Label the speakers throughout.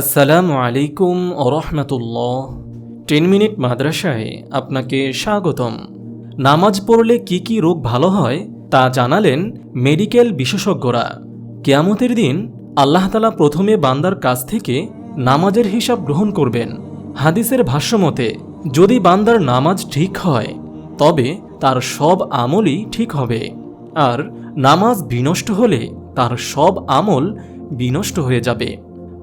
Speaker 1: আসসালামু আলাইকুম রহমতুল্লাহ। Ten minute মাদ্রাসায় আপনাকে স্বাগতম। নামাজ পড়লে কি কি রোগ ভালো হয় তা জানালেন মেডিকেল বিশেষজ্ঞরা। কেয়ামতের দিন আল্লাহ তালা প্রথমে বান্দার কাছ থেকে নামাজের হিসাব গ্রহণ করবেন। হাদিসের ভাষ্যমতে, যদি বান্দার নামাজ ঠিক হয়, তবে তার সব আমলই ঠিক হবে। আর নামাজ বিনষ্ট হলে তার সব আমল বিনষ্ট হয়ে যাবে।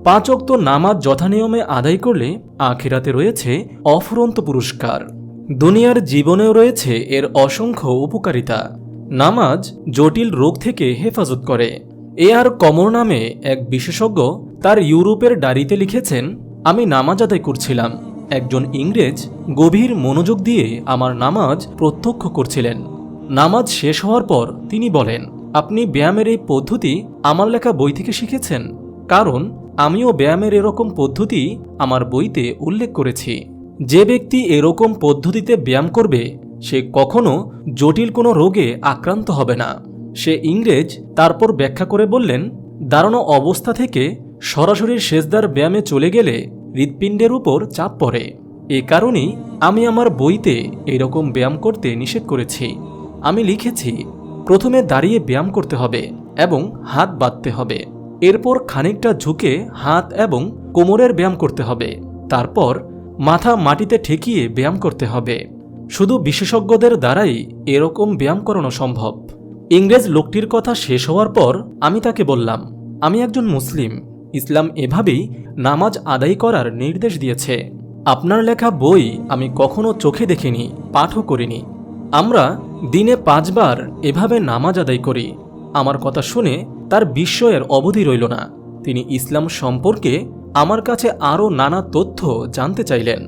Speaker 1: পাঁচ অক্ত নামাজ যথানিয়মে আদায় করলে আখিরাতে রয়েছে অফুরন্ত পুরস্কার। দুনিয়ার জীবনেও রয়েছে এর অসংখ্য উপকারিতা। নামাজ জটিল রোগ থেকে হেফাজত করে। এ আর কমর নামে এক বিশেষজ্ঞ তার ইউরোপের ডায়েরিতে লিখেছেন, আমি নামাজ আদায় করছিলাম। একজন ইংরেজ গভীর মনোযোগ দিয়ে আমার নামাজ প্রত্যক্ষ করছিলেন। নামাজ শেষ হওয়ার পর তিনি বলেন, আপনি ব্যায়ামের এই পদ্ধতি আমার লেখা বই থেকে শিখেছেন। কারণ আমিও ব্যায়ামের এরকম পদ্ধতি আমার বইতে উল্লেখ করেছি। যে ব্যক্তি এরকম পদ্ধতিতে ব্যায়াম করবে, সে কখনো জটিল কোনো রোগে আক্রান্ত হবে না। সে ইংরেজ, তারপর ব্যাখ্যা করে বললেন দাঁড়ানো অবস্থা থেকে সরাসরি সেজদার ব্যায়ামে চলে গেলে হৃৎপিণ্ডের উপর চাপ পড়ে। এ কারণেই আমি আমার বইতে এরকম ব্যায়াম করতে নিষেধ করেছি। আমি লিখেছি, প্রথমে দাঁড়িয়ে ব্যায়াম করতে হবে এবং হাত বাঁধতে হবে। এরপর খানিকটা ঝুঁকে হাত এবং কোমরের ব্যায়াম করতে হবে। তারপর মাথা মাটিতে ঠেকিয়ে ব্যায়াম করতে হবে। শুধু বিশেষজ্ঞদের দ্বারাই এরকম ব্যায়াম করানো সম্ভব। ইংরেজ লোকটির কথা শেষ হওয়ার পর আমি তাকে বললাম, আমি একজন মুসলিম। ইসলাম এভাবেই নামাজ আদায় করার নির্দেশ দিয়েছে। আপনার লেখা বই আমি কখনো চোখে দেখিনি, পাঠও করিনি। আমরা দিনে পাঁচবার এভাবে নামাজ আদায় করি। আমার কথা শুনে তার বিস্ময়ের অবধি রইল না। তিনি ইসলাম সম্পর্কে আমার কাছে আরও নানা তথ্য জানতে চাইলেন।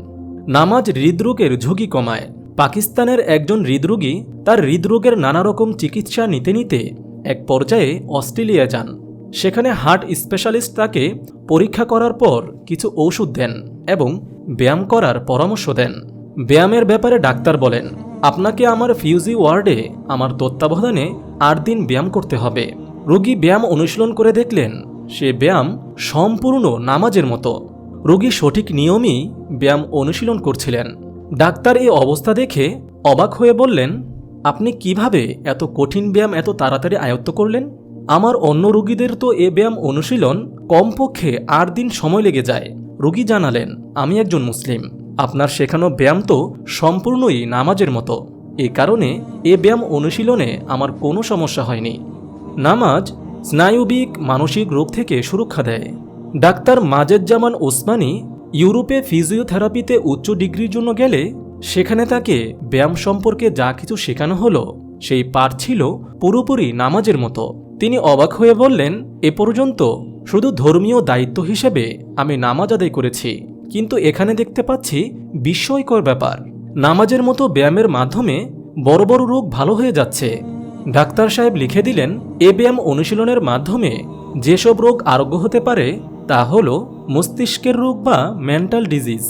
Speaker 1: নামাজ হৃদরোগের ঝুঁকি কমায়। পাকিস্তানের একজন হৃদরোগী তার হৃদরোগের নানা রকম চিকিৎসা নিতে নিতে এক পর্যায়ে অস্ট্রেলিয়া যান। সেখানে হার্ট স্পেশালিস্ট তাকে পরীক্ষা করার পর কিছু ঔষধ দেন এবং ব্যায়াম করার পরামর্শ দেন। ব্যায়ামের ব্যাপারে ডাক্তার বলেন, আপনাকে আমার ফিউজি ওয়ার্ডে আমার তত্ত্বাবধানে আট দিন ব্যায়াম করতে হবে। রোগী ব্যায়াম অনুশীলন করে দেখলেন, সে ব্যায়াম সম্পূর্ণ নামাজের মতো। রোগী সঠিক নিয়মই ব্যায়াম অনুশীলন করছিলেন। ডাক্তার এই অবস্থা দেখে অবাক হয়ে বললেন, আপনি কীভাবে এত কঠিন ব্যায়াম এত তাড়াতাড়ি আয়ত্ত করলেন? আমার অন্য রোগীদের তো এ ব্যায়াম অনুশীলন কমপক্ষে আট দিন সময় লেগে যায়। রোগী জানালেন, আমি একজন মুসলিম। আপনার শেখানো ব্যায়াম তো সম্পূর্ণই নামাজের মতো। এ কারণে এ ব্যায়াম অনুশীলনে আমার কোনো সমস্যা হয়নি। নামাজ স্নায়ুবিক মানসিক রোগ থেকে সুরক্ষা দেয়। ডাক্তার মাজেজ্জামান ওসমানী ইউরোপে ফিজিওথেরাপিতে উচ্চ ডিগ্রির জন্য গেলে সেখানে তাকে ব্যায়াম সম্পর্কে যা কিছু শেখানো হলো, সেই পাঠ ছিল পুরোপুরি নামাজের মতো। তিনি অবাক হয়ে বললেন, এ পর্যন্ত শুধু ধর্মীয় দায়িত্ব হিসেবে আমি নামাজ আদায় করেছি, কিন্তু এখানে দেখতে পাচ্ছি বিস্ময়কর ব্যাপার। নামাজের মতো ব্যায়ামের মাধ্যমে বড় বড় রোগ ভালো হয়ে যাচ্ছে। ডাক্তার সাহেব লিখে দিলেন এ ব্যায়াম অনুশীলনের মাধ্যমে যেসব রোগ আরোগ্য হতে পারে তা হল মস্তিষ্কের রোগ বা মেন্টাল ডিজিজ,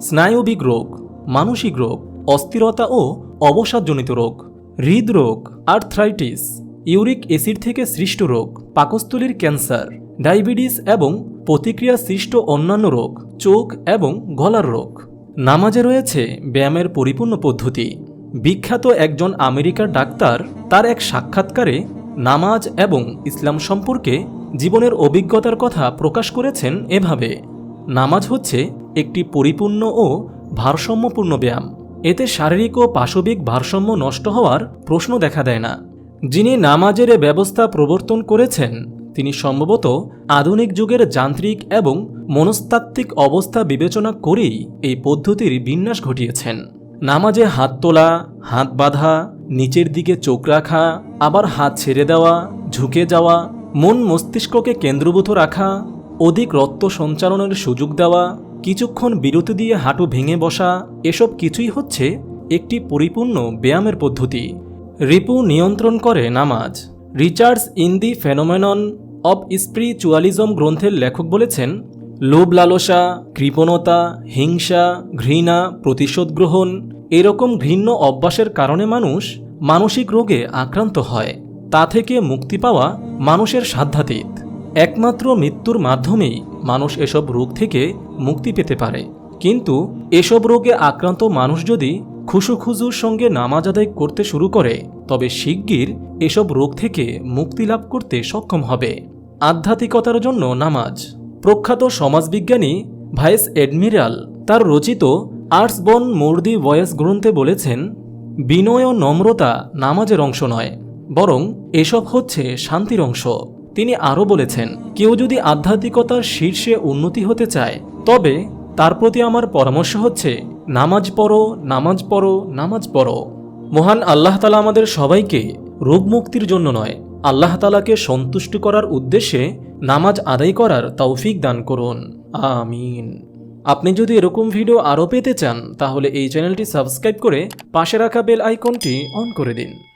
Speaker 1: স্নায়বিক রোগ, মানসিক রোগ, অস্থিরতা ও অবসাদজনিত রোগ, হৃদরোগ, আর্থ্রাইটিস, ইউরিক অ্যাসিড থেকে সৃষ্ট রোগ, পাকস্থলীর ক্যান্সার, ডায়াবেটিস এবং প্রতিক্রিয়া সৃষ্ট অন্যান্য রোগ, চোখ এবং গলার রোগ। নামাজে রয়েছে ব্যায়ামের পরিপূর্ণ পদ্ধতি। বিখ্যাত একজন আমেরিকার ডাক্তার, তার এক সাক্ষাৎকারে নামাজ এবং ইসলাম সম্পর্কে জীবনের অভিজ্ঞতার কথা প্রকাশ করেছেন এভাবে। নামাজ হচ্ছে একটি পরিপূর্ণ ও ভারসাম্যপূর্ণ ব্যায়াম। এতে শারীরিক ও পাশবিক ভারসাম্য নষ্ট হওয়ার প্রশ্ন দেখা দেয় না। যিনি নামাজের ব্যবস্থা প্রবর্তন করেছেন, তিনি সম্ভবত আধুনিক যুগের যান্ত্রিক এবং মনস্তাত্ত্বিক অবস্থা বিবেচনা করেই এই পদ্ধতির বিন্যাস ঘটিয়েছেন। নামাজে হাত তোলা, হাত বাঁধা, নিচের দিকে চোখ রাখা, আবার হাত ছেড়ে দেওয়া, ঝুঁকে যাওয়া, মন মস্তিষ্ককে কেন্দ্রভূত রাখা, অধিক রক্ত সঞ্চালনের সুযোগ দেওয়া, কিছুক্ষণ বিরতি দিয়ে হাঁটু ভেঙে বসা, এসব কিছুই হচ্ছে একটি পরিপূর্ণ ব্যায়ামের পদ্ধতি। রিপু নিয়ন্ত্রণ করে নামাজ। Richards in the phenomenon of spiritualism গ্রন্থের লেখক বলেছেন লোভ লালসা কৃপণতা, হিংসা, ঘৃণা, প্রতিশোধ গ্রহণ এরকম ঘৃণ্য অভ্যাসের কারণে মানুষ মানসিক রোগে আক্রান্ত হয়। তা থেকে মুক্তি পাওয়া মানুষের সাধ্যাতীত। একমাত্র মৃত্যুর মাধ্যমেই মানুষ এসব রোগ থেকে মুক্তি পেতে পারে। কিন্তু এসব রোগে আক্রান্ত মানুষ যদি খুশুখুজুর সঙ্গে নামাজ আদায় করতে শুরু করে, তবে শিগগির এসব রোগ থেকে মুক্তি লাভ করতে সক্ষম হবে। আধ্যাত্মিকতার জন্য নামাজ। প্রখ্যাত সমাজবিজ্ঞানী ভাইস এডমিরাল তার রচিত আর্টস বন মোর্দি ভয়েস গ্রন্থে বলেছেন, বিনয় ও নম্রতা নামাজের অংশ নয়, বরং এসব হচ্ছে শান্তির অংশ। তিনি আরও বলেছেন, কেউ যদি আধ্যাত্মিকতার শীর্ষে উন্নতি হতে চায়, তবে তার প্রতি আমার পরামর্শ হচ্ছে, নামাজ পড়ো নামাজ পড়ো নামাজ পড়ো। মহান আল্লাহ তালা আমাদের সবাইকে রোগ মুক্তির জন্য নয়, আল্লাহ তালাকে সন্তুষ্ট করার উদ্দেশ্যে নামাজ আদায় করার তৌফিক দান করুন। আমিন। আপনি যদি এরকম ভিডিও আরও পেতে চান, তাহলে এই চ্যানেলটি সাবস্ক্রাইব করে পাশে রাখা বেল আইকনটি অন করে দিন।